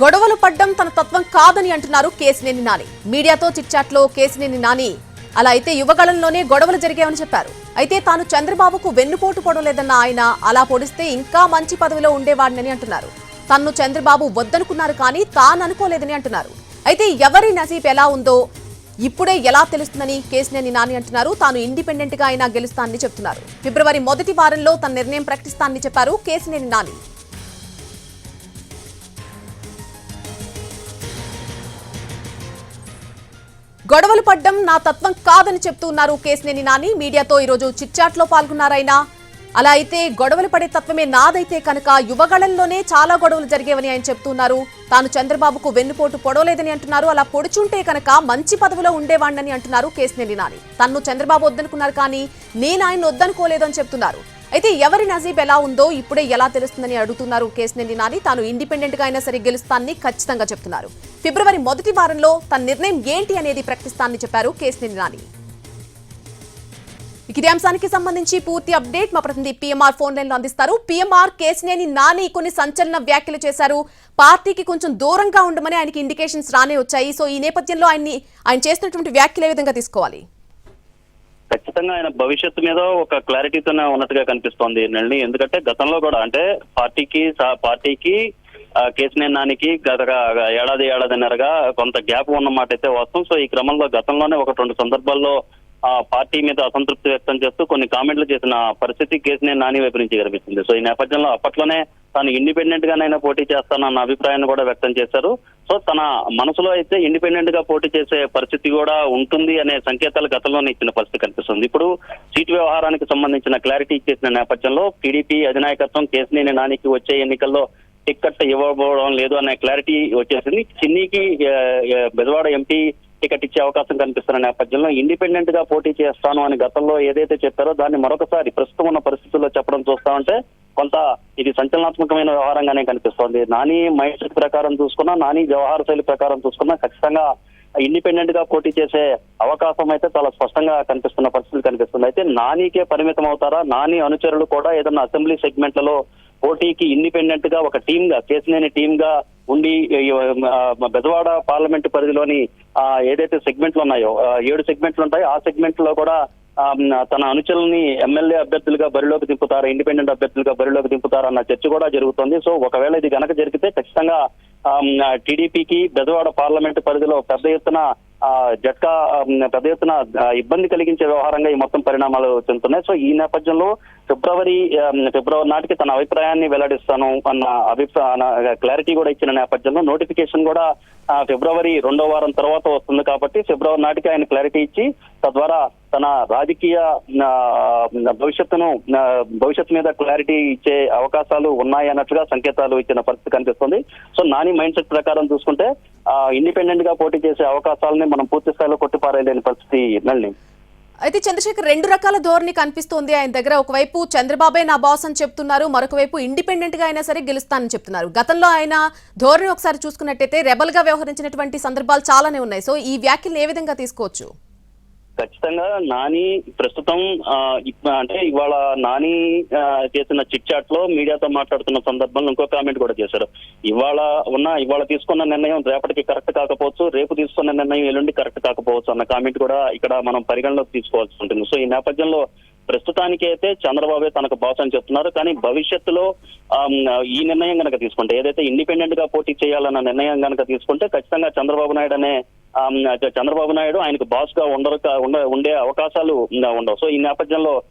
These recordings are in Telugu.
గొడవలు పడ్డం తన తత్వం కాదని అంటున్నారు కేసినేని నాని. మీడియాతో చిట్చాట్లో కేసినేని నాని. అలా అయితే యువగళంలోనే గొడవలు జరిగాయని చెప్పారు. అయితే తాను చంద్రబాబుకు వెన్నుపోటు పొడవలేదన్న ఆయన అలా పొడిస్తే ఇంకా మంచి పదవిలో ఉండేవాడినని అంటున్నారు. తన్ను చంద్రబాబు వద్దనుకున్నారు కానీ తాను అనుకోలేదని అంటున్నారు. అయితే ఎవరి నసీబ్ ఎలా ఉందో ఇప్పుడే ఎలా తెలుస్తుందని కేసినేని నాని అంటున్నారు. తాను ఇండిపెండెంట్గా అయినా గెలుస్తానని చెప్తున్నారు. ఫిబ్రవరి మొదటి వారంలో తన నిర్ణయం ప్రకటిస్తానని చెప్పారు కేసినేని నాని. గొడవలు పడ్డం నా తత్వం కాదని చెప్తున్నారు కేసినేని నాని. మీడియాతో ఈరోజు చిట్చాట్లో పాల్గొన్నారాయన. అలా అయితే గొడవలు పడే తత్వమే నాదైతే కనుక యువగళంలోనే చాలా గొడవలు జరిగేవని ఆయన చెప్తున్నారు. తాను చంద్రబాబుకు వెన్నుపోటు పొడవలేదని అంటున్నారు. అలా పొడుచుంటే కనుక మంచి పదవిలో ఉండేవాణ్ణని అంటున్నారు కేసినేని నాని. తన్ను చంద్రబాబు వద్దనుకున్నారు కానీ నేను ఆయన వద్దనుకోలేదని చెప్తున్నారు. అయితే ఎవరి నజీబ్ ఎలా ఉందో ఇప్పుడే ఎలా తెలుస్తుందని అడుగుతున్నారు కేసినేని నాని. తాను ఇండిపెండెంట్గా అయినా సరే గెలుస్తానని ఖచ్చితంగా చెప్తున్నారు. ఫిబ్రవరి మొదటి వారంలో తన నిర్ణయం ఏంటి అనేది ప్రకటిస్తానని చెప్పారు కేసినేని నాని. ఇక ఇదే అంశానికి సంబంధించి పూర్తి అప్డేట్ మా ప్రతినిధి పిఎంఆర్ ఫోన్ లైన్లో అందిస్తారు. పిఎంఆర్ కేసినేని నాని కొన్ని సంచలన వ్యాఖ్యలు చేశారు. పార్టీకి కొంచెం దూరంగా ఉండమని ఆయనకి ఇండికేషన్స్ రానే వచ్చాయి. సో ఈ నేపథ్యంలో ఆయన్ని ఆయన చేస్తున్నటువంటి వ్యాఖ్యలు ఏ విధంగా తీసుకోవాలి? ఖచ్చితంగా ఆయన భవిష్యత్తు మీద ఒక క్లారిటీతోనే ఉన్నట్టుగా కనిపిస్తోంది నళిని. ఎందుకంటే గతంలో కూడా అంటే పార్టీకి పార్టీకి ఆ, నానికి గత ఏడాది ఏడాదిన్నరగా కొంత గ్యాప్ ఉన్నమాట అయితే వాస్తవం. సో ఈ క్రమంలో గతంలోనే ఒక రెండు సందర్భాల్లో ఆ పార్టీ మీద అసంతృప్తి వ్యక్తం చేస్తూ కొన్ని కామెంట్లు చేసిన పరిస్థితి కేసునే నాని వైపు నుంచి కనిపిస్తుంది. సో ఈ నేపథ్యంలో అప్పట్లోనే తాను ఇండిపెండెంట్ గానైనా పోటీ చేస్తానన్న అభిప్రాయాన్ని కూడా వ్యక్తం చేశారు. సో తన మనసులో అయితే ఇండిపెండెంట్గా పోటీ చేసే పరిస్థితి కూడా ఉంటుంది అనే సంకేతాలు గతంలోనే ఇచ్చిన పరిస్థితి కనిపిస్తుంది. ఇప్పుడు సీటు వ్యవహారానికి సంబంధించిన క్లారిటీ ఇచ్చేసిన నేపథ్యంలో టీడీపీ అధినాయకత్వం కేసినేని నానికి వచ్చే ఎన్నికల్లో టిక్కెట్ ఇవ్వబోవడం లేదు అనే క్లారిటీ వచ్చేసింది. చిన్నీకి ఆ, బెజవాడ ఎంపీ టికెట్ ఇచ్చే అవకాశం కనిపిస్తున్న నేపథ్యంలో ఇండిపెండెంట్గా పోటీ చేస్తాను అని గతంలో ఏదైతే చెప్పారో దాన్ని మరొకసారి ప్రస్తుతం ఉన్న పరిస్థితుల్లో చెప్పడం చూస్తా ఉంటే కొంత ఇది సంచలనాత్మకమైన వ్యవహారంగానే కనిపిస్తోంది. నాని మైండ్ సెట్ ప్రకారం చూసుకున్నా నాని వ్యవహార శైలి ప్రకారం చూసుకున్నా ఖచ్చితంగా ఇండిపెండెంట్గా పోటీ చేసే అవకాశం అయితే చాలా స్పష్టంగా కనిపిస్తున్న పరిస్థితి కనిపిస్తుంది. అయితే నానికే పరిమితం అవుతారా? నాని అనుచరులు కూడా ఏదన్నా అసెంబ్లీ సెగ్మెంట్లలో పోటీకి ఇండిపెండెంట్గా ఒక టీమ్గా కేసినేని టీమ్గా ఉండి బెజవాడ పార్లమెంట్ పరిధిలోని ఆ, ఏదైతే సెగ్మెంట్లు ఉన్నాయో ఆ, ఏడు సెగ్మెంట్లు ఉంటాయో. ఆ సెగ్మెంట్లో కూడా తన అనుచరుల్ని ఎమ్మెల్యే అభ్యర్థులుగా బరిలోకి దింపుతారా ఇండిపెండెంట్ అభ్యర్థులుగా బరిలోకి దింపుతారా అన్న చర్చ కూడా జరుగుతుంది. సో ఒకవేళ ఇది గనక జరిగితే ఖచ్చితంగా టీడీపీకి బెజవాడ పార్లమెంట్ పరిధిలో పెద్ద ఎత్తున జట్కా పెద్ద ఎత్తున ఇబ్బంది కలిగించే వ్యవహారంగా ఈ మొత్తం పరిణామాలు చెందుతున్నాయి. సో ఈ నేపథ్యంలో ఫిబ్రవరి ఫిబ్రవరి నాటికి తన అభిప్రాయాన్ని వెల్లడిస్తాను అన్న అభిప్రాయ క్లారిటీ కూడా ఇచ్చిన నేపథ్యంలో నోటిఫికేషన్ కూడా ఫిబ్రవరి రెండో వారం తర్వాత వస్తుంది కాబట్టి ఫిబ్రవరి నాటికి ఆయన క్లారిటీ ఇచ్చి తద్వారా తన రాజకీయ భవిష్యత్తును భవిష్యత్తు మీద క్లారిటీ ఇచ్చే అవకాశాలు ఉన్నాయి అన్నట్లుగా సంకేతాలు ఇచ్చిన పరిస్థితి కనిపిస్తుంది. సో నాని మైండ్ సెట్ ప్రకారం చూసుకుంటే ఇండిపెండెంట్గా పోటీ చేసే అవకాశాలని మనం పూర్తి స్థాయిలో కొట్టిపారేయలేని పరిస్థితి నల్లి అయితే చంద్రశేఖర్ రెండు రకాల ధోరణి కనిపిస్తోంది ఆయన దగ్గర. ఒకవైపు చంద్రబాబే నా బాస్ అని చెప్తున్నారు మరొక వైపు ఇండిపెండెంట్గా అయినా సరే గెలుస్తానని చెప్తున్నారు. గతంలో ఆయన ధోరణి ఒకసారి చూసుకున్నట్టయితే రెబల్గా వ్యవహరించినటువంటి సందర్భాలు చాలానే ఉన్నాయి. సో ఈ వ్యాఖ్యలు ఏ విధంగా తీసుకోవచ్చు? ఖచ్చితంగా నాని ప్రస్తుతం ఆ, అంటే ఇవాళ నాని చేసిన చిట్ చాట్లో మీడియాతో మాట్లాడుతున్న సందర్భంలో ఇంకో కామెంట్ కూడా చేశారు. ఇవాళ ఉన్న ఇవాళ తీసుకున్న నిర్ణయం రేపటికి కరెక్ట్ కాకపోవచ్చు రేపు తీసుకున్న నిర్ణయం ఎల్లుండి కరెక్ట్ కాకపోవచ్చు అన్న కామెంట్ కూడా ఇక్కడ మనం పరిగణలోకి తీసుకోవాల్సి ఉంటుంది. సో ఈ నేపథ్యంలో ప్రస్తుతానికి అయితే చంద్రబాబే తనకు బాస్ అని చెప్తున్నారు. కానీ భవిష్యత్తులో ఈ నిర్ణయం గనక తీసుకుంటే ఏదైతే ఇండిపెండెంట్గా పోటీ చేయాలన్న నిర్ణయం గనక తీసుకుంటే ఖచ్చితంగా చంద్రబాబు నాయుడు అనే చంద్రబాబు నాయుడు ఆయనకు బాస్గా ఉండరు ఉండ- ఉండే అవకాశాలు ఉండవు. సో ఈ నేపథ్యంలో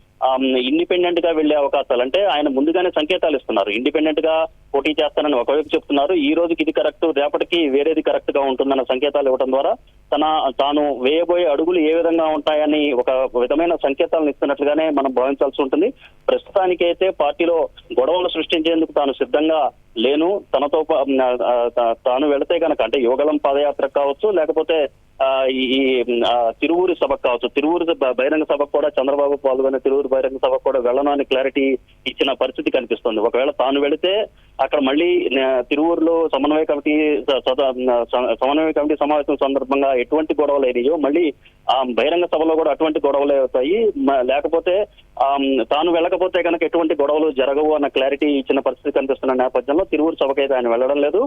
ఇండిపెండెంట్గా వెళ్ళే అవకాశాలు అంటే ఆయన ముందుగానే సంకేతాలు ఇస్తున్నారు. ఇండిపెండెంట్గా పోటీ చేస్తానని ఒకవైపు చెప్తున్నారు. ఈ రోజుకి ఇది కరెక్ట్ రేపటికి వేరేది కరెక్ట్గా ఉంటుందన్న సంకేతాలు ఇవ్వడం ద్వారా తన తాను వేయబోయే అడుగులు ఏ విధంగా ఉంటాయని ఒక విధమైన సంకేతాలను ఇస్తున్నట్లుగానే మనం భావించాల్సి ఉంటుంది. ప్రస్తుతానికైతే పార్టీలో గొడవలు సృష్టించేందుకు తాను సిద్ధంగా లేను తనతో తాను వెళితే కనుక అంటే యోగలం పాదయాత్ర కావచ్చు లేకపోతే ఆ, ఈ తిరువూరు సభకు కావచ్చు. తిరువూరు సభ- బహిరంగ సభకు కూడా చంద్రబాబు పాల్గొనే తిరువూరు బహిరంగ సభకు కూడా వెళ్ళను అని క్లారిటీ ఇచ్చిన పరిస్థితి కనిపిస్తుంది. ఒకవేళ తాను వెళితే అక్కడ మళ్ళీ తిరువూరులో సమన్వయ కమిటీ సమన్వయ కమిటీ సమావేశం సందర్భంగా ఎటువంటి గొడవలు అయినాయో మళ్ళీ ఆ బహిరంగ సభలో కూడా అటువంటి గొడవలు అవుతాయి లేకపోతే ఆ, తాను వెళ్ళకపోతే కనుక ఎటువంటి గొడవలు జరగవు అన్న క్లారిటీ ఇచ్చిన పరిస్థితి కనిపిస్తున్న నేపథ్యంలో తిరువురు సభకైతే ఆయన వెళ్ళడం లేదు.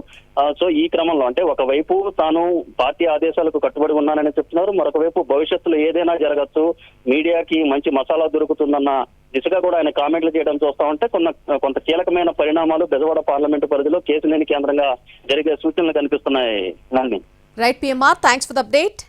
సో ఈ క్రమంలో అంటే ఒకవైపు తాను పార్టీ ఆదేశాలకు కట్టుబడి ఉన్నానని చెప్తున్నారు మరొక వైపు భవిష్యత్తులో ఏదైనా జరగచ్చు మీడియాకి మంచి మసాలా దొరుకుతుందన్న దిశగా కూడా ఆయన కామెంట్లు చేయడం చూస్తా ఉంటే కొంత కొంత కీలకమైన పరిణామాలు బెజవాడ పార్లమెంటు పరిధిలో కేసు లేని కేంద్రంగా జరిగే సూచనలు కనిపిస్తున్నాయి Nani right PMR thanks for update